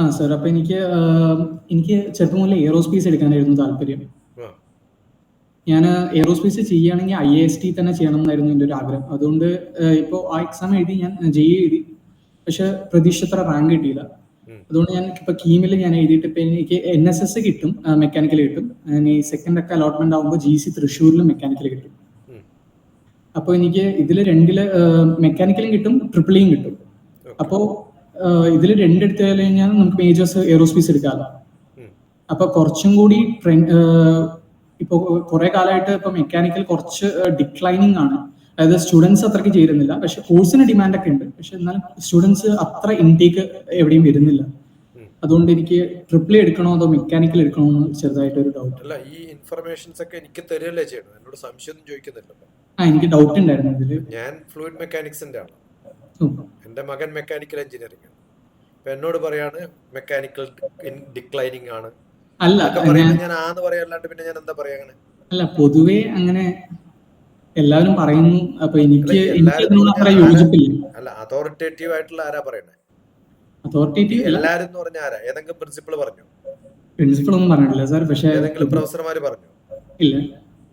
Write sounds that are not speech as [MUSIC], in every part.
ആ സാർ അപ്പൊ എനിക്ക് എനിക്ക് ചെറുപ്പം മുതലേ എയറോസ്പേസ് എടുക്കാനായിരുന്നു താല്പര്യം. ഞാൻ എയറോസ്പേസ് ചെയ്യുകയാണെങ്കിൽ ഐ എസ് ടി തന്നെ ചെയ്യണം എന്നായിരുന്നു എന്റെ ഒരു ആഗ്രഹം. അതുകൊണ്ട് ഇപ്പോൾ ആ എക്സാം എഴുതി ഞാൻ ജെ എഴുതി. പക്ഷെ പ്രതീക്ഷത്ര റാങ്ക് കിട്ടിയില്ല. അതുകൊണ്ട് ഞാൻ ഇപ്പൊ കീമിൽ ഞാൻ എഴുതിയിട്ട് ഇപ്പൊ എനിക്ക് എൻ എസ് എസ് കിട്ടും മെക്കാനിക്കൽ കിട്ടും. ഈ സെക്കൻഡ് ഒക്കെ അലോട്ട്മെന്റ് ആകുമ്പോൾ ജി സി തൃശ്ശൂരിലും മെക്കാനിക്കൽ കിട്ടും. അപ്പോൾ എനിക്ക് ഇതിൽ രണ്ടിൽ മെക്കാനിക്കലും കിട്ടും ട്രിപ്പിളിയും കിട്ടും. അപ്പോൾ ഇതിൽ രണ്ടെടുത്ത് കഴിഞ്ഞാൽ നമുക്ക് മേജേഴ്സ് എയറോസ്പേസ് എടുക്കാമല്ലോ. അപ്പൊ കുറച്ചും കൂടി ഇപ്പൊ കുറെ കാലമായിട്ട് ഇപ്പൊ മെക്കാനിക്കൽ കുറച്ച് ഡിക്ലൈനിങ് ആണ്. അതായത് സ്റ്റുഡൻസ് അത്രയ്ക്ക് ചേരുന്നില്ല. പക്ഷെ കോഴ്സിന് ഡിമാൻഡ് ഒക്കെ ഉണ്ട്. പക്ഷെ എന്നാൽ സ്റ്റുഡൻസ് അത്ര ഇൻടേക്ക് എവിടെയും വരുന്നില്ല. അതുകൊണ്ട് എനിക്ക് ട്രിപ്പിൾ എടുക്കണോ അതോ മെക്കാനിക്കൽ എടുക്കണോ എന്ന് ചെറുതായിട്ട് ഒരു ഡൗട്ട് അല്ല ഈ ഇൻഫർമേഷൻസ് ഒക്കെ എനിക്ക് തരുമല്ലേ ചെയ്യണം എന്നോട് സംശയം ചോദിക്കുന്നില്ലല്ലോ. ആ എനിക്ക് ഡൗട്ട് ഉണ്ടായിരുന്നു ഇതിൽ. ഞാൻ ഫ്ലൂയിഡ് മെക്കാനിക്സിന്റെ ആണ്. എന്റെ മകൻ മെക്കാനിക്കൽ എഞ്ചിനീയറിംഗ് അപ്പൊ എന്നോട് പറയാണ് മെക്കാനിക്കൽ ഡിക്ലൈനിങ് ആണ്. അല്ല ഞാൻ ആന്ന് പറയാല്ലാണ്ട് പിന്നെ ഞാൻ എന്താ പറയാ അങ്ങനെ? അല്ല പൊതുവേ അങ്ങനെ എല്ലാവരും പറയുന്നു. അപ്പൊ എനിക്ക് അല്ല, അതോറിറ്റേറ്റീവ് ആയിട്ടുള്ള ആരാ പറയണേ? അതോറിറ്റേറ്റീവ് എല്ലാരും എന്ന് പറഞ്ഞ ആരാ? ഏതെങ്കിലും പ്രിൻസിപ്പൾ പറഞ്ഞു? പ്രിൻസിപ്പൾ ഒന്നും പറഞ്ഞിട്ടില്ല സാർ പക്ഷേ ഏതെങ്കിലും പ്രൊഫസർമാര് പറഞ്ഞു? ഇല്ല.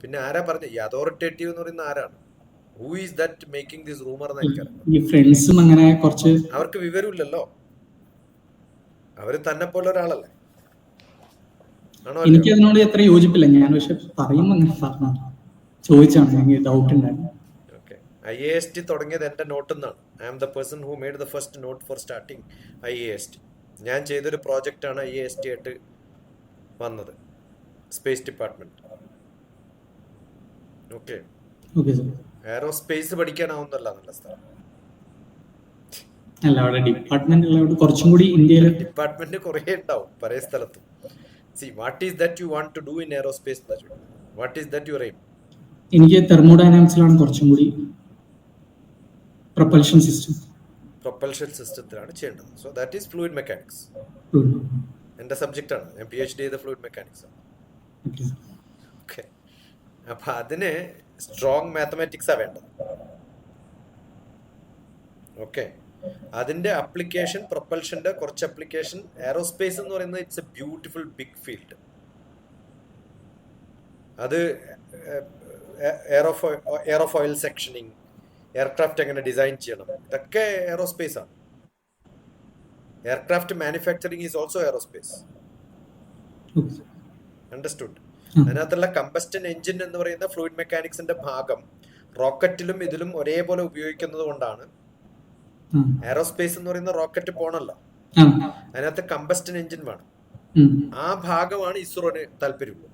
പിന്നെ ആരാ പറഞ്ഞു? ഈ അതോറിറ്റേറ്റീവ് എന്ന് പറയുന്ന ആരാണ്? Who is that making this rumour എന്ന് എനിക്കറിയാം ഈ ഫ്രണ്ട്സും അങ്ങനെ കുറച്ച് അവർക്ക് വിവരമില്ലല്ലോ. അവർ തന്നെ പോലെ ഒരാളല്ലേ? എനിക്ക് അതിനോട് എത്ര യോജിപ്പില്ല. ഞാൻ പക്ഷെ പറയുമ്പോ അങ്ങനെ പറഞ്ഞു ചോദിച്ചാണ്. എനിക്ക് ഡൗട്ട് ഉണ്ടായിരുന്നു. ഐ എ എസ് ടി തുടങ്ങിയത് എന്റെ നോട്ടിൽ നിന്നാണ് I am the person who made the first note for starting I A S T ഞാൻ ചെയ്തൊരു പ്രോജക്റ്റാണ് ഐ എ എസ് ടി ആയിട്ട് വന്നത്. സ്പേസ് ഡിപ്പാർട്ട്മെന്റ് ഓക്കെ എയറോസ്പേസ് പഠിക്കാനാവുന്നല്ല നല്ല സ്ഥലം. അല്ല അവിടെ ഡിപ്പാർട്ട്മെന്റ് ഉള്ളവിടെ കുറച്ചും കൂടി ഇന്ത്യയിൽ ഡിപ്പാർട്ട്മെന്റ് കുറേ ഉണ്ടാവും പല സ്ഥലത്തും. See what is that you want to do in aerospace what is that your aim എനിക്ക് തെർമോഡൈനാമിക്സിലാണ് കുറച്ചും കൂടി പ്രൊപ്പൽഷൻ സിസ്റ്റം പ്രൊപ്പൽഷൻ സിസ്റ്റത്തിലാണ് ചെയ്യേണ്ടത്. So that is fluid mechanics എന്റെ ആണ്. ഞാൻ പി എച്ച് ഡി ചെയ്ത ഫ്ലൂയിഡ് മെക്കാനിക്സ് ആണ് ഓക്കെ അപ്പൊ അതിന് സ്ട്രോങ് മാത്തമാറ്റിക്സാ വേണ്ടത്. ഓക്കെ അതിന്റെ അപ്ലിക്കേഷൻ പ്രൊപ്പൽഷന്റെ കുറച്ച് അപ്ലിക്കേഷൻ എയറോസ്പേസ് എന്ന് പറയുന്നത് it's a beautiful big field അത് എയറോഫോ എയറോഫോയിൽ സെക്ഷനിങ് എയർക്രാഫ്റ്റ് എങ്ങനെ ഡിസൈൻ ചെയ്യണം. ഇതൊക്കെ എയറോസ്പേസ് ആണ്. Aircraft manufacturing is also aerospace understood അതിനകത്തുള്ള കമ്പസ്റ്റൻ എഞ്ചിൻ എന്ന് പറയുന്ന ഫ്ലൂയിഡ് മെക്കാനിക്സിന്റെ ഭാഗം റോക്കറ്റിലും ഇതിലും ഒരേപോലെ ഉപയോഗിക്കുന്നത് കൊണ്ടാണ് എയറോസ്പേസ് എന്ന് പറയുന്ന റോക്കറ്റ് പോണല്ലോ. അതിനകത്ത് കമ്പസ്റ്റൻ എഞ്ചിൻ വേണം. ആ ഭാഗമാണ് ഇസ്രോന് താല്പര്യമുള്ളൂ.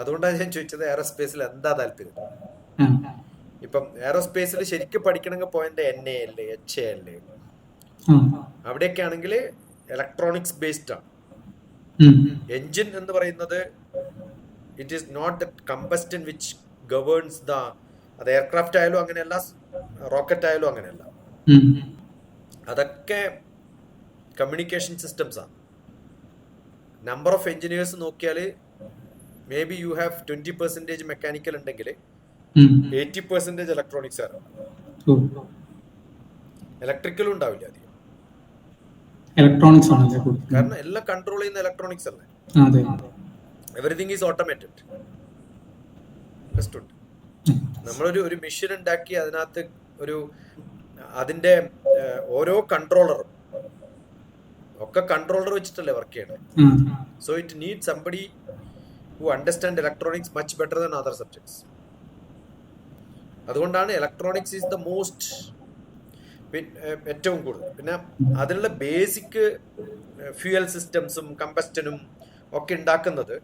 അതുകൊണ്ടാണ് ഞാൻ ചോദിച്ചത് എയറോസ്പേസിൽ എന്താ താല്പര്യം? ഇപ്പം എയറോസ്പേസിൽ ശരിക്കും പഠിക്കണമെങ്കിൽ പോയിന്റ് എൻ എ അല്ലേ എച്ച് എ അവിടെയൊക്കെ ആണെങ്കിൽ ഇലക്ട്രോണിക്സ് ബേസ്ഡ് ആണ്. എഞ്ചിൻ എന്ന് പറയുന്നത് it is not the combustion which governs the അത് എയർക്രാഫ്റ്റ് ആയാലും അങ്ങനെയല്ല റോക്കറ്റ് ആയാലും അങ്ങനെയല്ല. അതൊക്കെ കമ്മ്യൂണിക്കേഷൻ സിസ്റ്റംസ് ആണ് നമ്പർ ഓഫ് എഞ്ചിനീയേഴ്സ് നോക്കിയാൽ maybe you have twenty percentage mechanical ഉണ്ടെങ്കിൽ എയ്റ്റി പെർസെന്റേജ് ഇലക്ട്രോണിക്സ് ആണ്. ഇലക്ട്രിക്കലും ഉണ്ടാവില്ല അധികം. ഇലക്ട്രോണിക്സ് ആണ് കാരണം എല്ലാം കൺട്രോൾ ചെയ്യുന്ന ഇലക്ട്രോണിക്സ് അല്ലേ? എവറിഥിങ് ഈസ് ഓട്ടോമേറ്റഡ് നമ്മളൊരു ഒരു മെഷീൻ ഉണ്ടാക്കി അതിനകത്ത് ഒരു അതിന്റെ ഓരോ കൺട്രോളറും ഒക്കെ കൺട്രോളർ വെച്ചിട്ടല്ലേ വർക്ക് ചെയ്യണത് so it need somebody who understand electronics much better than other subjects അതുകൊണ്ടാണ് ഇലക്ട്രോണിക്സ് ഈസ് ദ മോസ്റ്റ് ഏറ്റവും കൂടുതൽ. പിന്നെ അതിലുള്ള ബേസിക് ഫ്യൂവൽ സിസ്റ്റംസും കമ്പസ്റ്റനും ഒക്കെ ഉണ്ടാക്കുന്നത്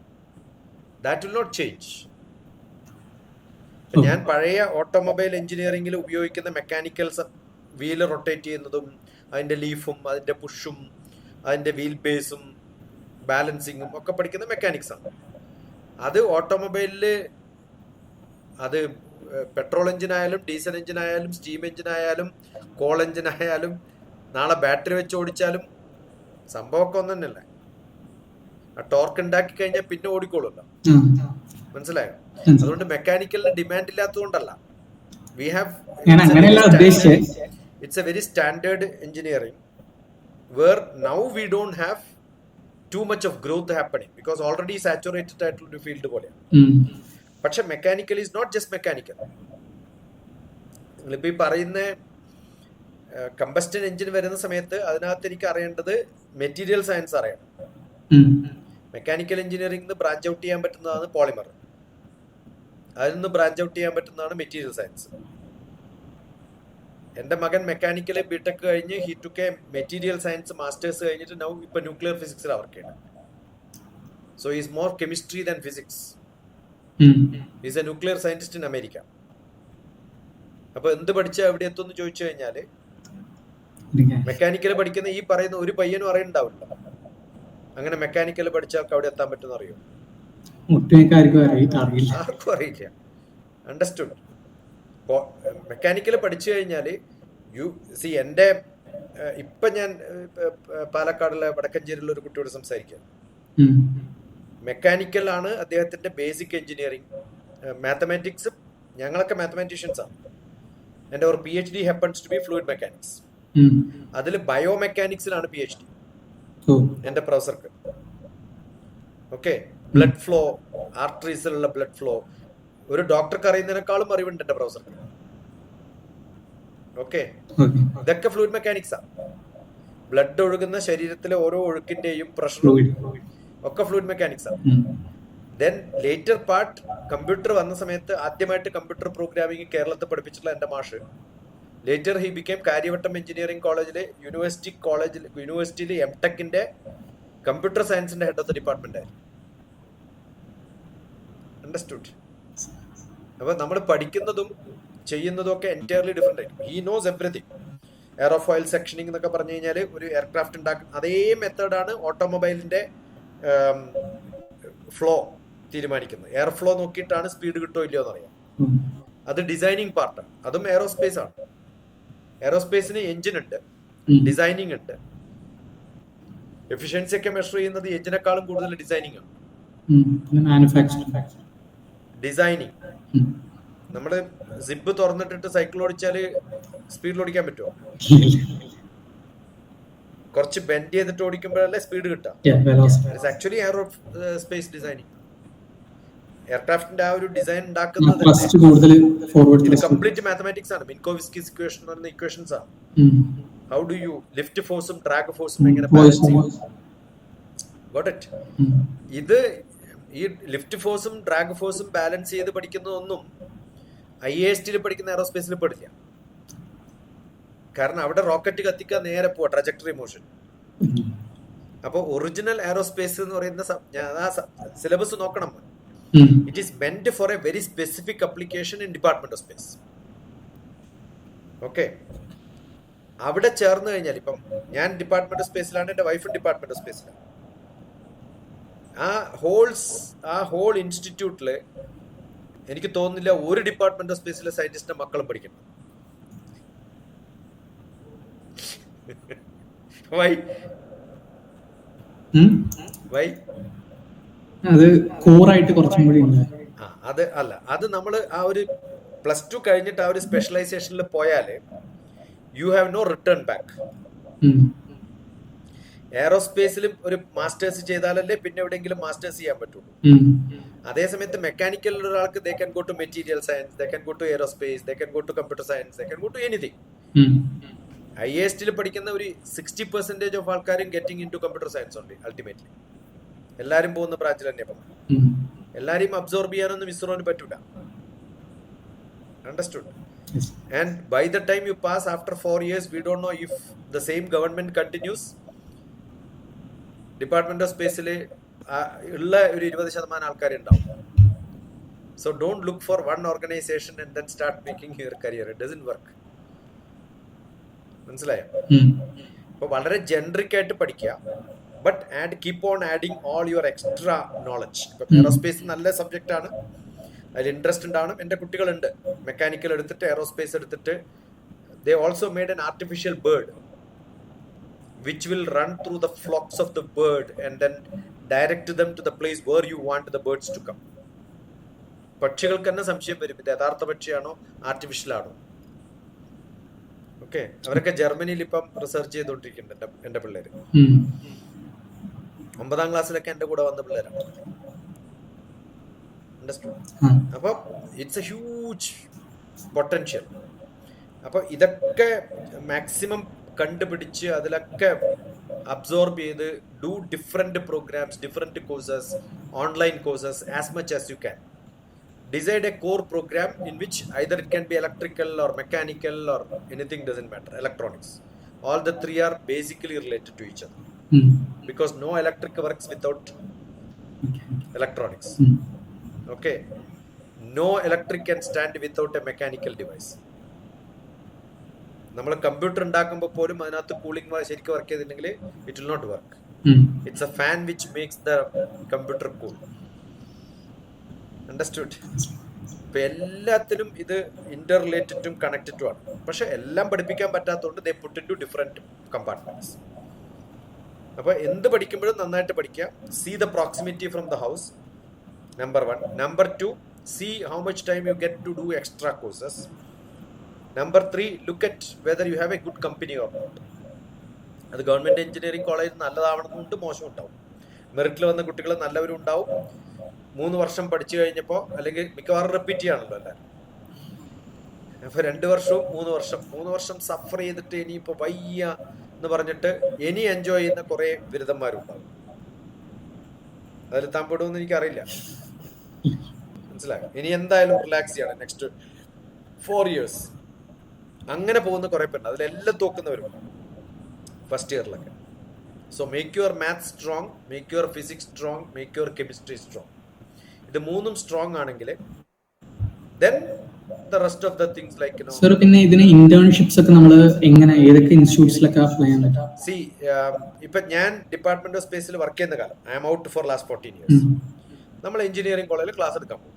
ദാറ്റ് വിൽ നോട്ട് ചേഞ്ച് ഞാൻ പഴയ ഓട്ടോമൊബൈൽ എഞ്ചിനീയറിംഗിൽ ഉപയോഗിക്കുന്ന മെക്കാനിക്കൽ വീൽ റൊട്ടേറ്റ് ചെയ്യുന്നതും അതിന്റെ ലീഫും അതിന്റെ പുഷും അതിന്റെ വീൽ ബേസും ബാലൻസിങ്ങും ഒക്കെ പഠിക്കുന്ന മെക്കാനിക്സ് ആണ്. അത് ഓട്ടോമൊബൈലിൽ അത് പെട്രോൾ എഞ്ചിൻ ആയാലും ഡീസൽ എഞ്ചിൻ ആയാലും സ്റ്റീം എഞ്ചിൻ ആയാലും കോൾ എഞ്ചിൻ ആയാലും നാളെ ബാറ്ററി വെച്ച് ഓടിച്ചാലും സംഭവമൊക്കെ ഒന്നും തന്നെയല്ലേ. ആ ടോർക്ക് ഉണ്ടാക്കി കഴിഞ്ഞാൽ പിന്നെ ഓടിക്കോളുമല്ലോ. മനസ്സിലായോ? അതുകൊണ്ട് മെക്കാനിക്കലിന് ഡിമാൻഡ് ഇല്ലാത്തതുകൊണ്ടല്ല. വി ഹാവ് അങ്ങനെയല്ല ഉദ്ദേശിച്ചത്. It's a very standard engineering where now we don't have too much of growth happening because already saturated ആയിട്ടുള്ള ഒരു ഫീൽഡ് പോലെയാണ് പക്ഷെ mechanical is not just mechanical നിങ്ങളിപ്പോൾ ഈ പറയുന്ന കമ്പസ്റ്റൻ എഞ്ചിൻ വരുന്ന സമയത്ത് അതിനകത്ത് എനിക്ക് അറിയേണ്ടത് മെറ്റീരിയൽ സയൻസ് അറിയണം. മെക്കാനിക്കൽ എഞ്ചിനീയറിംഗ് ബ്രാഞ്ച് ഔട്ട് ചെയ്യാൻ പറ്റുന്നതാണ് പോളിമർ അതിൽ നിന്ന് ബ്രാഞ്ച് ഔട്ട് ചെയ്യാൻ പറ്റുന്നതാണ് മെറ്റീരിയൽ സയൻസ് എന്റെ മകൻ മെക്കാനിക്കലെ ബിടെക് കഴിഞ്ഞ് he took material science masters കഴിഞ്ഞിട്ട് നൗ ഇപ്പൊ ന്യൂക്ലിയർ ഫിസിക്സിൽ വർക്ക് ചെയ്യണം. So is more chemistry than physics. Is a nuclear scientist in America അപ്പൊ എന്ത് പഠിച്ച എവിടെ എത്തും ചോദിച്ചു കഴിഞ്ഞാൽ. മെക്കാനിക്കൽ പഠിക്കുന്ന ഈ പറയുന്ന ഒരു പയ്യനും അറിയണ്ടാവില്ല. അങ്ങനെ മെക്കാനിക്കൽ പഠിച്ചാൽ അവിടെ എത്താൻ പറ്റുമെന്ന് അറിയോ? ആർക്കും അറിയില്ല. അണ്ടർസ്റ്റുഡ് മെക്കാനിക്കൽ പഠിച്ചു കഴിഞ്ഞാൽ യു സി എന്റെ ഇപ്പം ഞാൻ പാലക്കാടുള്ള വടക്കഞ്ചേരിയിലുള്ള ഒരു കുട്ടിയോട് സംസാരിക്കുക ഉം. മെക്കാനിക്കൽ ആണ് അദ്ദേഹത്തിന്റെ ബേസിക് എഞ്ചിനീയറിംഗ് മാത്തമാറ്റിക്സ് ഞങ്ങളൊക്കെ മാത്തമാറ്റീഷ്യൻസ് ആണ് എന്റെ ഒരു P H D happens to be fluid mechanics. അതിൽ ബയോ മെക്കാനിക്സിലാണ് പി എച്ച് ഡി എന്റെ പ്രൊഫസർക്ക്. ഓക്കെ? ബ്ലഡ് ഫ്ലോ ആർട്ടറീസിലുള്ള ബ്ലഡ് ഫ്ലോ ഒരു ഡോക്ടർക്ക് അറിയുന്നതിനേക്കാളും അറിവുണ്ട് എന്റെ പ്രൊഫസർക്ക് ഓക്കെ ഇതൊക്കെ ഫ്ലൂയിഡ് മെക്കാനിക്സ് ആണ് ബ്ലഡ് ഒഴുകുന്ന ശരീരത്തിലെ ഓരോ ഒഴുക്കിന്റെയും പ്രഷറും ഒക്കെ ഫ്ലൂയിഡ് മെക്കാനിക്സ് ഉം. ദെൻ ലേറ്റർ പാർട്ട് കമ്പ്യൂട്ടർ വന്ന സമയത്ത് ആദ്യമായിട്ട് കമ്പ്യൂട്ടർ പ്രോഗ്രാമിംഗ് കേരളത്തിൽ പഠിപ്പിച്ചിട്ടുള്ള എന്റെ മാഷ്. Later he became Karyavattom engineering കോളേജിലെ യൂണിവേഴ്സിറ്റി കോളേജിൽ യൂണിവേഴ്സിറ്റിയിലെ എം ടെക്കിന്റെ കമ്പ്യൂട്ടർ സയൻസിന്റെ ഹെഡ് ഓഫ് ദ ഡിപ്പാർട്ട്മെന്റ് ആയിരുന്നു. അണ്ടർസ്റ്റുഡ് അപ്പൊ നമ്മൾ പഠിക്കുന്നതും ചെയ്യുന്നതും ഒക്കെ എന്റയർലി ഡിഫറെന്റ് ആയിരിക്കും. He knows everything aerofoil sectioning എന്നൊക്കെ പറഞ്ഞു കഴിഞ്ഞാൽ ഒരു എയർക്രാഫ്റ്റ് ഉണ്ടാക്കുന്ന അതേ മെത്തേഡാണ് ഓട്ടോമൊബൈലിന്റെ ഫ്ലോ തീരുമാനിക്കുന്നത്. എയർ ഫ്ലോ നോക്കിയിട്ടാണ് സ്പീഡ് കിട്ടോ ഇല്ലയോ എന്ന് അറിയാം അത് ഡിസൈനിങ് പാർട്ടാണ് അതും എയറോസ്പേസ് ആണ്. എയറോസ്പേസിന് എഞ്ചിൻ ഉണ്ട്. ഡിസൈനിങ് ഉണ്ട്. എഫിഷ്യൻസി ഒക്കെ മെഷർ ചെയ്യുന്നത് എഞ്ചിനേക്കാളും കൂടുതൽ ഡിസൈനിങ് ആണ്. Manufacturing designing. നമ്മൾ സിബ് തുറന്നിട്ടിട്ട് സൈക്കിൾ ഓടിച്ചാൽ സ്പീഡിൽ ഓടിക്കാൻ പറ്റുമോ കുറച്ച് ബെൻഡ് ചെയ്തിട്ട് ഓടിക്കുമ്പോഴല്ലേ സ്പീഡ് കിട്ടാം. ആക്ച്വലി എയറോ സ്പേസ് ഡിസൈനിങ് എയർക്രാഫ്റ്റിന്റെ ആ ഒരു ഡിസൈൻ ഉണ്ടാക്കുന്നത് കംപ്ലീറ്റ് മാത്തമാറ്റിക്സ് ആണ്. മിൻകോവിസ്കിസ് ഇക്വേഷൻ എന്ന് പറയുന്ന ഇക്വേഷൻസ് ആണ്. ഹൗ ഡു യു ലിഫ്റ്റ് ഫോഴ്സും ഡ്രാഗ് ഫോഴ്സും എങ്ങനെ ബാലൻസ് ചെയ്യും? ഇറ്റ് ഇത് ഈ ലിഫ്റ്റ് ഫോഴ്സും ഡ്രാഗ് ഫോഴ്സും ബാലൻസ് ചെയ്ത് പഠിക്കുന്നതൊന്നും ഐ എസ് ടിയിൽ പഠിക്കുന്ന എയറോസ്പേസിൽ പെടില്ല. കാരണം അവിടെ റോക്കറ്റ് കത്തിക്കാൻ നേരെ പോവാ ട്രജക്ടറി മോഷൻ അപ്പോൾ ഒറിജിനൽ എയറോസ്പേസ് എന്ന് പറയുന്ന സിലബസ് നോക്കണം. It is meant for a very specific application in department of space okay അവിടെ ചേർന്ന് കഴിഞ്ഞാൽ ഇപ്പം ഞാൻ ഡിപ്പാർട്ട്മെന്റ് ഓഫ് സ്പേസിലാണ് എന്റെ വൈഫും ഡിപ്പാർട്ട്മെന്റ് ഓഫ് സ്പേസിലാണ് ആ ഹോൾസ് ആ ഹോൾ ഇൻസ്റ്റിറ്റ്യൂട്ടിൽ എനിക്ക് തോന്നുന്നില്ല ഒരു ഡിപ്പാർട്ട്മെന്റ് ഓഫ് സ്പേസിലെ സയന്റിസ്റ്റിന്റെ മക്കളും പഠിക്കണം. വൈ. വൈ. അത് കോറായിട്ട് കുറച്ചും കൂടി ഉണ്ട്. ആ അത് അല്ല. അത് നമ്മൾ ആ ഒരു പ്ലസ് ടു കഴിഞ്ഞിട്ട് ആ ഒരു സ്പെഷ്യലൈസേഷനിൽ പോയാൽ you have no return back. എയറോസ്പേസിലും ഒരു മാസ്റ്റേഴ്സ് ചെയ്താലല്ലേ പിന്നെ എവിടെയെങ്കിലും മാസ്റ്റേഴ്സ് ചെയ്യാൻ പറ്റുള്ളൂ. അതേസമയത്ത് മെക്കാനിക്കൽ ഒരാൾക്ക് they can go to material science they can go to aerospace they can go to computer science they can go to anything. I S ടിയിൽ പഠിക്കുന്ന ഒരു സിക്സ്റ്റി പെർസെന്റേജ് ഓഫ് ആൾക്കാരും getting into computer science ഉണ്ട് ultimately എല്ലാവരും പോകുന്ന ബ്രാഞ്ചിൽ തന്നെ പോകും. എല്ലാരെയും അബ്സോർബ് ചെയ്യാനൊന്നും ഇസ്രോന് പറ്റൂല understood and by the time you pass after after years we don't know if the same government continues. Department of സ്പേസിൽ ഉള്ള ഒരു ഇരുപത് ശതമാനം ആൾക്കാരുണ്ടാവും. So don't look for one organisation and then start making your career it doesn't work മനസ്സിലായോ? അപ്പൊ അപ്പോൾ വളരെ ജനറിക് ആയിട്ട് പഠിക്കുക. But add keep on adding all your extra knowledge ഇപ്പം എയറോസ്പേസ് നല്ല സബ്ജക്റ്റ് ആണ്. അതിൽ ഇൻട്രസ്റ്റ് ഉണ്ടാവണം. എന്റെ കുട്ടികളുണ്ട്. മെക്കാനിക്കൽ എടുത്തിട്ട് എയറോസ്പേസ് എടുത്തിട്ട്. They also made an artificial bird which will run through the flocks of the bird and then direct them to the place where you want the birds to come. പക്ഷികൾക്ക് തന്നെ സംശയം വരും. ഇത് യഥാർത്ഥ പക്ഷിയാണോ artificial ആണോ? Okay അവരൊക്കെ ജർമ്മനിയിൽ ഇപ്പം റിസർച്ച് ചെയ്തുകൊണ്ടിരിക്കുന്നുണ്ട് എന്റെ പിള്ളേര്. ഒമ്പതാം ക്ലാസ്സിലൊക്കെ എന്റെ കൂടെ വന്ന പിള്ളേരാണ്. അപ്പൊ ഇറ്റ്സ് എ ഹ്യൂജ് പൊട്ടൻഷ്യൽ അപ്പൊ ഇതൊക്കെ മാക്സിമം കണ്ടുപിടിച്ച് അതിലൊക്കെ അബ്സോർബ് ചെയ്ത് do different programs different courses online courses as much as you can decide a core program in which either it can be electrical or mechanical or anything doesn't matter electronics all the three are basically related to each other ഉം. because no electric works without Okay. electronics ഉം. okay no electric can stand without a mechanical device നമ്മൾ computer ഉണ്ടാക്കുമ്പോൾ പോലും അതിനകത്ത് cooling ശരിക്കും work ചെയ്തിട്ടുണ്ടെങ്കിൽ it will not work. It's a fan which makes the computer cool understood ഇപ്പൊ എല്ലാത്തിനും ഇത് ഇന്റർ റിലേറ്റഡും കണക്റ്റഡും ആണ്. പക്ഷെ എല്ലാം പഠിപ്പിക്കാൻ പറ്റാത്തതുകൊണ്ട് they put into different compartments അപ്പൊ എന്ത് പഠിക്കുമ്പോഴും നന്നായിട്ട് പഠിക്കുക. See the proximity from the house number one number two see how much time you get to do extra courses number three look at whether you have a good company or not അത് government engineering college നല്ലതാവണമെന്നുണ്ട് മോശം ഉണ്ടാവും മെറിറ്റിൽ വന്ന കുട്ടികൾ നല്ലവരും ഉണ്ടാവും മൂന്ന് വർഷം പഠിച്ചു കഴിഞ്ഞപ്പോൾ അല്ലെങ്കിൽ മിക്കവാറും റിപ്പീറ്റ് ചെയ്യാണല്ലോ എല്ലാവരും അപ്പൊ രണ്ട് വർഷവും മൂന്ന് വർഷം. മൂന്ന് വർഷം സഫർ ചെയ്തിട്ട് ഇനിയിപ്പോ വയ്യ എന്ന് പറഞ്ഞിട്ട് ഇനി എൻജോയ് ചെയ്യുന്ന കുറെ ബിരുദന്മാരുണ്ടാവും. അതിൽ താൻ പെടുമെന്ന് എനിക്കറിയില്ല. മനസ്സിലായോ? ഇനി എന്തായാലും റിലാക്സ് ചെയ്യണം. നെക്സ്റ്റ് ഫോർ ഇയേഴ്സ് അങ്ങനെ പോകുന്ന കുറെ പേരുണ്ട്. അതിലെല്ലാം തോക്കുന്നവരുണ്ട്. First ഇയറിലൊക്കെ so make your maths strong make your physics strong make your chemistry strong ഇത് മൂന്നും സ്ട്രോങ് ആണെങ്കിൽ then the rest of the things like sir പിന്നെ ഇതിന് ഇന്റേൺഷിപ്സ് ഒക്കെ നമ്മൾ എങ്ങനെ ഏതൊക്കെ ഇൻസ്റ്റിറ്റ്യൂട്ട്സിലൊക്കെ അപ്ലൈ ചെയ്യാൻ പറ്റും? സി ഇപ്പൊ ഞാൻ ഡിപ്പാർട്ട്മെന്റ് ഓഫ് സ്പേസിൽ വർക്ക് ചെയ്യുന്ന കാലം I'm out for last fourteen years നമ്മൾ എഞ്ചിനീയറിംഗ് കോളേജിൽ ക്ലാസ് എടുക്കാൻ പോകും.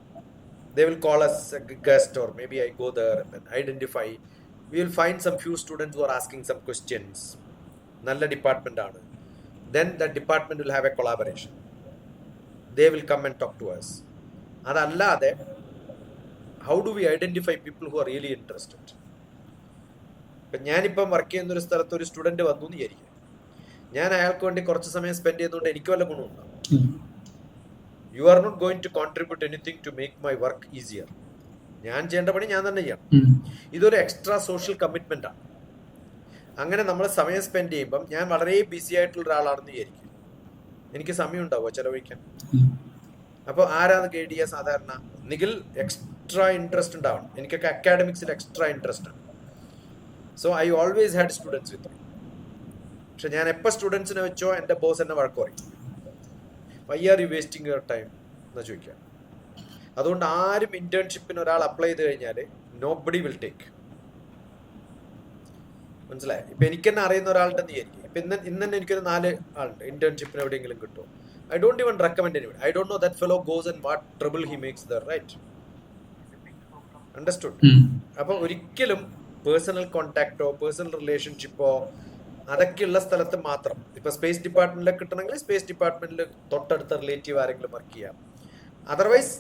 They will call us guest or maybe I go there identify we will find some few students are asking some questions നല്ല department ആണ്. Then the department will have a collaboration they will come and talk to us അതല്ലാതെ how do we identify people who are really interested ഇപ്പം ഞാനിപ്പം work ചെയ്യുന്ന ഒരു സ്ഥലത്ത് ഒരു student വന്നു എന്ന് വിചാരിക്കും ഞാൻ അയാൾക്ക് വേണ്ടി കുറച്ച് സമയം സ്പെൻഡ് ചെയ്യുന്നതുകൊണ്ട് എനിക്ക് വല്ല ഗുണമുണ്ടാവും. You are not going to contribute anything to make my work easier ഞാൻ ചെയ്യേണ്ട പണി ഞാൻ തന്നെ ചെയ്യണം. ഇതൊരു എക്സ്ട്രാ സോഷ്യൽ കമ്മിറ്റ്മെന്റ് ആണ് അങ്ങനെ നമ്മൾ സമയം സ്പെൻഡ് ചെയ്യുമ്പം ഞാൻ വളരെ ബിസി ആയിട്ടുള്ള ഒരാളാണെന്ന് വിചാരിക്കും. എനിക്ക് സമയം ഉണ്ടാവുമോ ചെലവഴിക്കാൻ. അപ്പോൾ ആരാന്ന് ഗൈഡ് ചെയ്യുക സാധാരണ? നിഖിൽ എക്സ്ട്രാ ഇൻട്രസ്റ്റ് ഉണ്ടാവണം. എനിക്കൊക്കെ അക്കാഡമിക്സിൽ എക്സ്ട്രാ ഇൻട്രസ്റ്റ് ആണ്. So I always had students with പക്ഷെ ഞാൻ എപ്പോൾ സ്റ്റുഡൻസിനെ വെച്ചോ എന്റെ ബോസ് എന്നെ വഴക്ക് പറയും. Why are you wasting your time എന്ന് ചോദിക്കുക. അതുകൊണ്ട് ആരും ഇന്റേൺഷിപ്പിന് ഒരാൾ അപ്ലൈ ചെയ്ത് കഴിഞ്ഞാൽ നോ ബഡി വിൽ ടേക്ക് മനസ്സിലായി? ഇപ്പൊ എനിക്ക് തന്നെ അറിയുന്ന ഒരാളുടെ വിചാരിക്കും ഇപ്പൊ ഇന്ന് ഇന്ന് തന്നെ എനിക്കൊരു നാല് ആളുണ്ട്. ഇന്റേൺഷിപ്പിന് എവിടെയെങ്കിലും കിട്ടുമോ I don't even recommend anyone I don't know that fellow goes and what trouble he makes the right understood. അപ്പൊ ഒരിക്കലും പേഴ്സണൽ കോണ്ടാക്റ്റോ പേഴ്സണൽ റിലേഷൻഷിപ്പോ അതൊക്കെയുള്ള സ്ഥലത്ത് മാത്രം. ഇപ്പൊ സ്പേസ് ഡിപ്പാർട്ട്മെന്റിലൊക്കെ കിട്ടണമെങ്കിൽ സ്പേസ് ഡിപ്പാർട്ട്മെന്റിൽ തൊട്ടടുത്ത റിലേറ്റീവ് ആരെങ്കിലും വർക്ക് ചെയ്യാം. അതർവൈസ്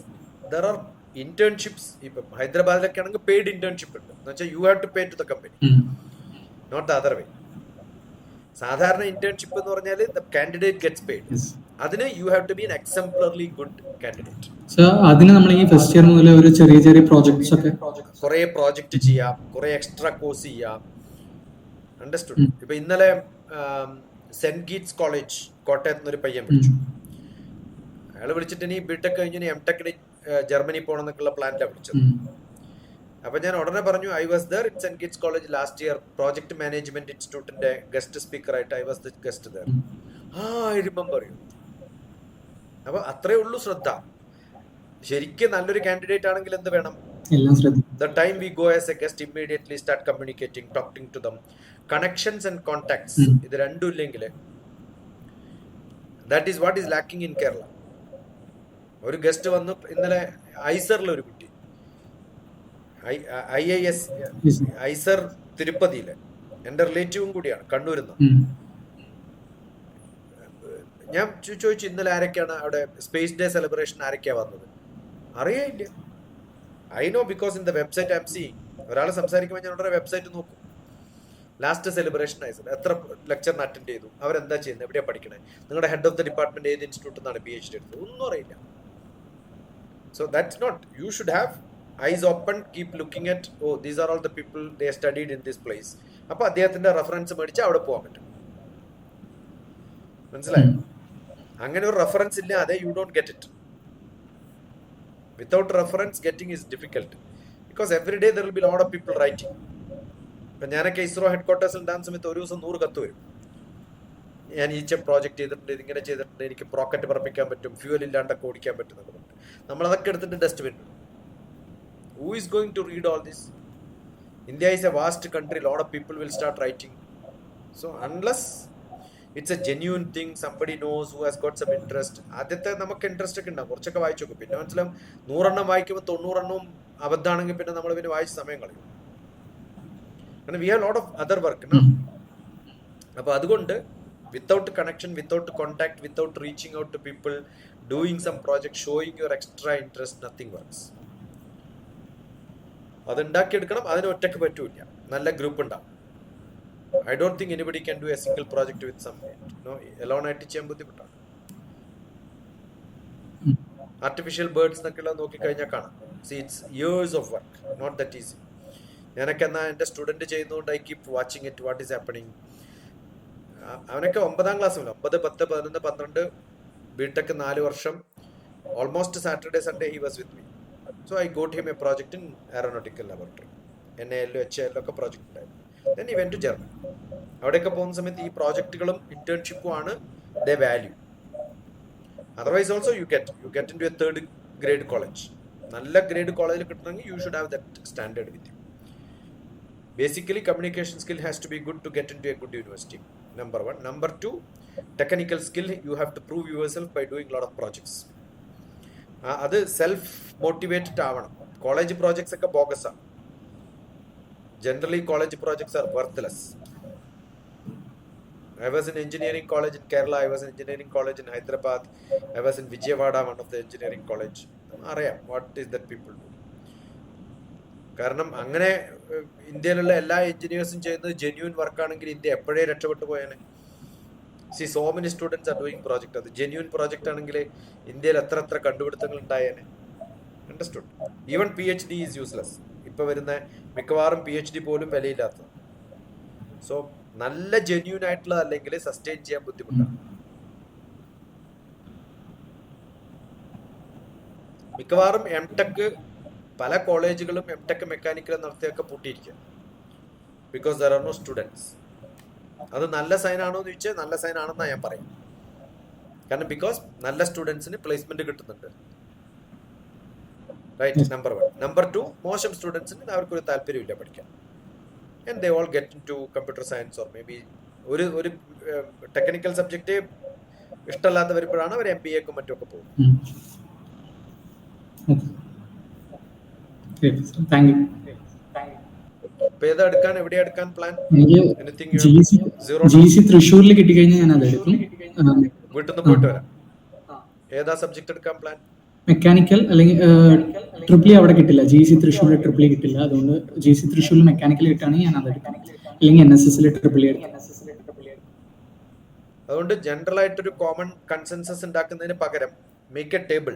ദർ ആർ ഇന്റേൺഷിപ്സ് ഇപ്പം ഹൈദരാബാദിലൊക്കെ ആണെങ്കിൽ പെയ്ഡ് ഇന്റേൺഷിപ്പ് ഉണ്ട്. എന്ന് വെച്ചാൽ you have to pay to the company. Not the other way സാധാരണ ഇന്റേൺഷിപ്പ് എന്ന് പറഞ്ഞാൽ ദ കാൻഡിഡേറ്റ് ഗെറ്റ്സ് പെയ്ഡ്. അതിന് you have to be an exemplarily good candidate അതിന് നമ്മൾ ഈ ഫസ്റ്റ് ഇയർ മുതൽ ഒരു ചെറിയ ചെറിയ പ്രോജക്ട്സ് ഒക്കെ കുറെ പ്രോജക്റ്റ് ചെയ്യാം കുറെ എക്സ്ട്രാ കോഴ്സ് ചെയ്യാം. അണ്ടർസ്റ്റുഡ്. ഇപ്പൊ ഇന്നലെ സെന്റ് ഗീറ്റ്സ് കോളേജ് കോട്ടയത്ത് നിന്ന് ഒരു പയ്യൻ വിളിച്ചു. അയാൾ വിളിച്ചിട്ട് ഇനി ബിടെക് കഴിഞ്ഞ് എം ടെക്കിന് ജർമ്മനി പോകണം എന്നൊക്കെയുള്ള പ്ലാനിലാണ് വിളിച്ചത്. അപ്പൊ ഞാൻ ഉടനെ പറഞ്ഞു I was there in Saint Kids college last year project management ഇൻസ്റ്റിറ്റ്യൂട്ടിന്റെ ഗസ്റ്റ് സ്പീക്കർ ആയിട്ട് I was the guest there. Ah I remember you അപ്പൊ അത്രേ ഉള്ളൂ ശ്രദ്ധ. ശരിക്കും നല്ലൊരു കാൻഡിഡേറ്റ് ആണെങ്കിൽ എന്ത് വേണം? എല്ലാം time we go as a guest immediately start communicating talking to them connections and contacts. ഇത് രണ്ടും ഇല്ലെങ്കിൽ that is what is lacking in Kerala ഒരു ഗസ്റ്റ് വന്നു ഇന്നലെ ഐസറിലെ ഒരു കുട്ടി. ഐ ഐ എസ് ഐസർ തിരുപ്പതിയിലെ. എന്റെ റിലേറ്റീവും കൂടിയാണ് കണ്ണൂരിൽ നിന്ന്. ഞാൻ ചോദിച്ചു ഇന്നലെ ആരൊക്കെയാണ് അവിടെ സ്പേസ് ഡേ സെലിബ്രേഷൻ ആരൊക്കെയാ വന്നത്? അറിയില്ല I know because in the website um see ഒരാൾ സംസാരിക്കുമ്പോൾ ഞാൻ ഉടനെ വെബ്സൈറ്റ് നോക്കും. ലാസ്റ്റ് സെലിബ്രേഷൻ ആയി. എത്ര ലെക്ചറിന് അറ്റൻഡ് ചെയ്തു? അവരെന്താ ചെയ്യുന്നത് എവിടെയാണ് പഠിക്കണേ? നിങ്ങളുടെ ഹെഡ് ഓഫ് ദ ഡിപ്പാർട്ട്മെന്റ് ഏത് ഇൻസ്റ്റിറ്റ്യൂട്ടിൽ നിന്നാണ് പി എച്ച് ഡി എടുത്തത്? ഒന്നും അറിയില്ല. So that's not, you should have eyes open keep looking at oh these are all the people they studied in this place അപ്പൊ അദ്ദേഹത്തിന്റെ റെഫറൻസ് മേടിച്ച് അവിടെ പോകാൻ പറ്റും. മനസ്സിലായോ? അങ്ങനെ ഒരു റെഫറൻസ് ഇല്ലാതെ you don't get it without reference getting is difficult because every day there will be load of people writing ഇപ്പൊ ഞാനൊക്കെ ഇസ്രോ ഹെഡ്ക്വാർട്ടേഴ്സിൽ ഉണ്ടാകുന്ന സമയത്ത് ഒരു ദിവസം നൂറ് കത്ത് വരും. ഞാൻ ഈ പ്രോജക്റ്റ് ചെയ്തിട്ടുണ്ട് ഇതിങ്ങനെ ചെയ്തിട്ടുണ്ട് എനിക്ക് പ്രോക്കറ്റ് പറപ്പിക്കാൻ പറ്റും ഫ്യൂവൽ ഇല്ലാണ്ടൊക്കെ ഓടിക്കാൻ പറ്റും നമ്മൾ അതൊക്കെ നമ്മളതൊക്കെ എടുത്തിട്ട് dustbin who is going to read all this India is a vast country load of people will start writing so unless it's a genuine thing somebody knows who has got some interest ആദ്യത്തെ നമുക്ക് interest ഒക്കെ ഉണ്ടാവും. കുറച്ചൊക്കെ വായിച്ചു നോക്കും. പിന്നെ മനസ്സിലാവും നൂറെണ്ണം വായിക്കുമ്പോൾ തൊണ്ണൂറെണ്ണവും അബദ്ധമാണെങ്കിൽ പിന്നെ നമ്മൾ പിന്നെ വായിച്ച സമയം കളയും. കാരണം we have lot of other work അപ്പോൾ അതുകൊണ്ട് without connection without contact without reaching out to people doing some project showing your extra interest nothing works അത് ഉണ്ടാക്കിയെടുക്കണം അതിന് ഒറ്റയ്ക്ക് പറ്റൂല നല്ല ഗ്രൂപ്പ് ഉണ്ടാവും. I don't think anybody can do a single project with some alone ആയിട്ട് ചെയ്യാൻ ബുദ്ധിമുട്ടാണ്. ആർട്ടിഫിഷ്യൽ ബേർഡ്സ് എന്നൊക്കെയുള്ള നോക്കിക്കഴിഞ്ഞാൽ കാണാം. See it's years of work not that easy ഞാനൊക്കെ എന്നാൽ എന്റെ സ്റ്റുഡന്റ് ചെയ്യുന്നതുകൊണ്ട് I keep watching it what is happening അവനൊക്കെ ഒമ്പതാം ക്ലാസ് മുതൽ ഒമ്പത് പത്ത് പതിനൊന്ന് പന്ത്രണ്ട് ബിടെക് നാല് വർഷം. Almost Saturday Sunday he was with me so I got him a project in aeronautical laboratory N A L H L ഒക്കെ പ്രോജക്റ്റ് ഉണ്ടായിരുന്നു. ദെൻ ഇവൻ ടു ജർമ്മൻ അവിടെയൊക്കെ പോകുന്ന സമയത്ത് ഈ പ്രോജക്റ്റുകളും ഇന്റേൺഷിപ്പും ആണ് the value otherwise also you get you get in to a third grade college നല്ല ഗ്രേഡ് കോളേജിൽ കിട്ടണമെങ്കിൽ you should have that standard with you basically communication skill has to be good to get in to a good university. Number one number two technical skill you have to prove yourself by doing a lot of projects അത് self motivated ആവണം college projects ഒക്കെ bogus ആണ് generally college projects are worthless I was in engineering college in Kerala. I was in engineering college in Hyderabad. I was in Vijayawada, one of the engineering college. അറിയാം what is that people do കാരണം അങ്ങനെ ഇന്ത്യയിലുള്ള എല്ലാ എഞ്ചിനീയേഴ്സും ചെയ്യുന്നത് genuine വർക്കാണെങ്കിൽ India എപ്പോഴേ രക്ഷപ്പെട്ടു പോയേനെ? See so many students are doing project അത് ജെന്യൂൻ പ്രോജക്റ്റ് ആണെങ്കിൽ ഇന്ത്യയിൽ എത്ര എത്ര കണ്ടുപിടുത്തങ്ങൾ ഉണ്ടായേനെ? Understood even P H D is useless ഇപ്പൊ വരുന്ന മിക്കവാറും പി എച്ച് ഡി പോലും വിലയില്ലാത്തത്. സോ നല്ല ജെന്യൂൻ ആയിട്ടുള്ള അല്ലെങ്കിൽ സസ്റ്റെയിൻ ചെയ്യാൻ ബുദ്ധിമുട്ടാണ്. മിക്കവാറും എം ടെക് പല കോളേജുകളും എം ടെക് മെക്കാനിക്കൽ നടത്തിയൊക്കെ പൂട്ടിയിരിക്കുക because there are no students അത് നല്ല സൈൻ ആണോ എന്ന് ചോദിച്ചാൽ നല്ല സൈൻ ആണെന്നാണ് ഞാൻ പറയും കാരണം ബിക്കോസ് നല്ല സ്റ്റുഡൻസിന് പ്ലേസ്മെന്റ് കിട്ടുന്നുണ്ട്. Right number one number two മോശം സ്റ്റുഡൻസിന് അവർക്കൊരു താല്പര്യമില്ല പഠിക്കാൻ. And they all get to computer science or maybe ഒരു ഒരു ടെക്നിക്കൽ സബ്ജക്റ്റ് ഇഷ്ടമല്ലാതെ വരുമ്പോഴാണ് അവർ എം ബി എക്കും മറ്റുമൊക്കെ പോകുന്നത് താങ്ക് യു അപ്പൊ ഏതാ എടുക്കാൻ എവിടെയാ എടുക്കാൻ പ്ലാൻ ജി സി സി തൃശ്ശൂരിൽ കിട്ടിക്കഴിഞ്ഞാൽ ഞാൻ അതെടുക്കും വീട്ടിൽ നിന്ന് പോയിട്ട് വരാം. ഏതാ സബ്ജക്ട് എടുക്കാൻ പ്ലാൻ മെക്കാനിക്കൽ അല്ലെങ്കിൽ ട്രിപ്പിളി അവിടെ കിട്ടില്ല. ജി സി തൃശ്ശൂരിൽ ട്രിപ്പിളി കിട്ടില്ല. അതുകൊണ്ട് ജി സി തൃശ്ശൂരിൽ മെക്കാനിക്കൽ കിട്ടുകയാണെങ്കിൽ ഞാൻ അതെടുക്കാം അല്ലെങ്കിൽ എൻ എസ് എസിൽ ട്രിപ്പിളി എടുക്കാം. അതുകൊണ്ട് ജനറൽ ആയിട്ടൊരു കോമൺ കൺസെൻസസ് ഉണ്ടാക്കുന്നതിന് പകരം മേക്ക് എ ടേബിൾ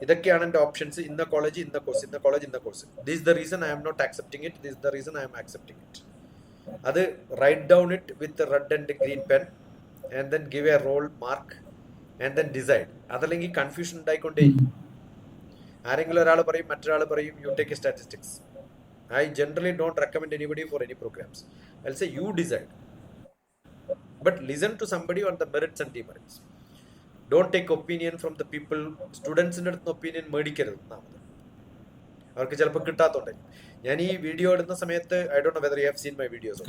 ഇതൊക്കെയാണ് എന്റെ ഓപ്ഷൻസ് ഇന്ന കോളേജ് ഇന്ന കോഴ്സ് ഇന്ന കോളേജ് ഇന്ന course this the reason I'm not accepting it this the reason I'm accepting it അത് write down it with red and green pen and then give a role mark and then decide അതല്ലെങ്കിൽ confusion ഉണ്ടായിക്കൊണ്ടേ. ആരെങ്കിലും ഒരാൾ പറയും മറ്റൊരാൾ പറയും you take statistics I generally don't recommend anybody for any programs I say you decide but listen to somebody on the merits and demerits. Don't take opinion from the people സ്റ്റുഡൻസിന്റെ അടുത്ത് opinion മേടിക്കരുത്. ഒന്നാമത് അവർക്ക് ചിലപ്പോൾ കിട്ടാത്തോണ്ട്. ഞാൻ ഈ video ഇടുന്ന സമയത്ത് I don't know whether you have seen my videos.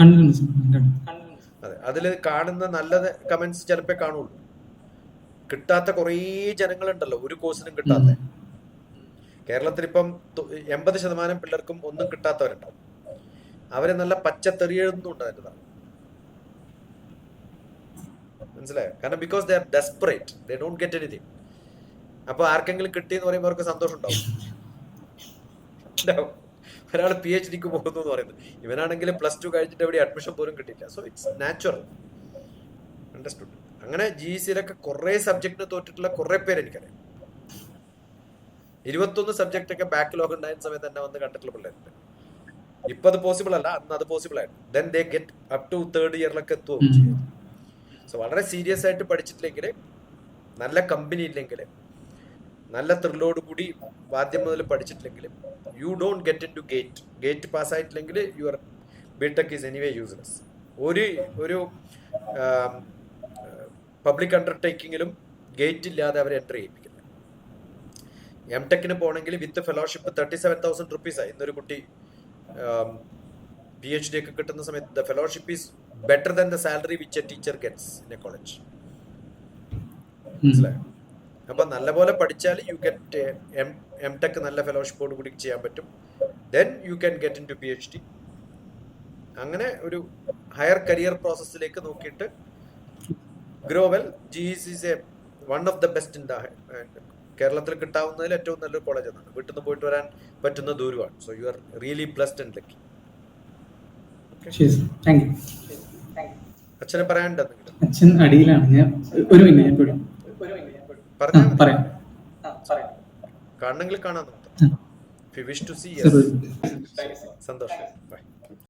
അതെ. അതിൽ കാണുന്ന നല്ല കമന്റ്സ് ചിലപ്പോ കാണുള്ളൂ. കിട്ടാത്ത കുറേ ജനങ്ങളുണ്ടല്ലോ. ഒരു കോഴ്സിനും കിട്ടാത്ത. കേരളത്തിൽ ഇപ്പം എൺപത് ശതമാനം പിള്ളേർക്കും ഒന്നും കിട്ടാത്തവരുണ്ടാവും അവരെ നല്ല പച്ച തെറിയെഴുതുന്നുണ്ട് അതിന്റെ. മനസ്സിലായോ? കാരണം because they are desperate they don't get anything അപ്പൊ ആർക്കെങ്കിലും കിട്ടി എന്ന് പറയുമ്പോൾ അവർക്ക് സന്തോഷം ഉണ്ടാവും. [LAUGHS] ഒരാൾ പി എച്ച് ഡിക്ക് പോകുന്നു എന്ന് പറയുന്നത്. ഇവനാണെങ്കിൽ പ്ലസ് ടു കഴിഞ്ഞിട്ട് എവിടെ അഡ്മിഷൻ പോലും കിട്ടിയില്ല. സോ ഇറ്റ്സ് നാച്ചുറൽ അണ്ടർസ്റ്റുഡ് അങ്ങനെ ജി സിയിലൊക്കെ കുറെ സബ്ജക്റ്റിന് തോറ്റിട്ടുള്ള കുറെ പേര് എനിക്കറിയാം. ഇരുപത്തൊന്ന് സബ്ജക്റ്റ് ഒക്കെ ബാക്ക് ലോഗ് ഉണ്ടായിരുന്ന സമയത്ത് തന്നെ വന്ന് കണ്ടിട്ടുള്ള പിള്ളേരുണ്ട്. ഇപ്പൊ അത് പോസിബിൾ അല്ല അന്ന് അത് പോസിബിൾ ആയിരുന്നു. Then they get up to third ഇയറിലൊക്കെ എത്തുകയും. ചെയ്യും സോ വളരെ സീരിയസ് ആയിട്ട് പഠിച്ചിട്ടില്ലെങ്കിൽ നല്ല കമ്പനി ഇല്ലെങ്കിൽ നല്ല ത്രില്ലോട് കൂടി വാദ്യം മുതൽ പഠിച്ചിട്ടില്ലെങ്കിൽ you don't get in to GATE GATE പാസ്സായിട്ടില്ലെങ്കിൽ your B Tech is anyway useless ഒരു ഒരു പബ്ലിക് അണ്ടർടേക്കിങ്ങിലും ഗേറ്റ് ഇല്ലാതെ അവരെ എന്റർ ചെയ്യിപ്പിക്കുന്നത് എം ടെക്കിന് പോകണമെങ്കിൽ with fellowship thirty seven thousand റുപ്പീസായി ഇന്നൊരു കുട്ടി പി എച്ച് ഡി ഒക്കെ കിട്ടുന്ന സമയത്ത് the fellowship is better than the salary which a teacher gets in a college മനസ്സിലായോ? അപ്പൊ നല്ലപോലെ പഠിച്ചാൽ യു ഗെറ്റ് എം ടെക് നല്ല ഫെലോഷിപ്പോട് കൂടി ചെയ്യാൻ പറ്റും. Then you can get in to P H D അങ്ങനെ ഒരു ഹയർ കരിയർ പ്രോസസ്സിലേക്ക് നോക്കിയിട്ട് grow well G is a one of the best in the കേരളത്തിൽ കിട്ടാവുന്നതിൽ ഏറ്റവും നല്ലൊരു കോളേജ് എന്നാണ്. വീട്ടിൽ നിന്ന് പോയിട്ട് വരാൻ പറ്റുന്ന ദൂരമാണ് so you are really blessed and lucky ശരി താങ്ക് യു അച്ഛനെ പറയാനുണ്ട് അച്ഛൻ അടിയിലാണ്. ഞാൻ ഒരു മിനിറ്റ് ഞാൻ പോയി. പറയാം. കാണണമെങ്കിൽ കാണാൻ നോക്കാം. സന്തോഷം. ബൈ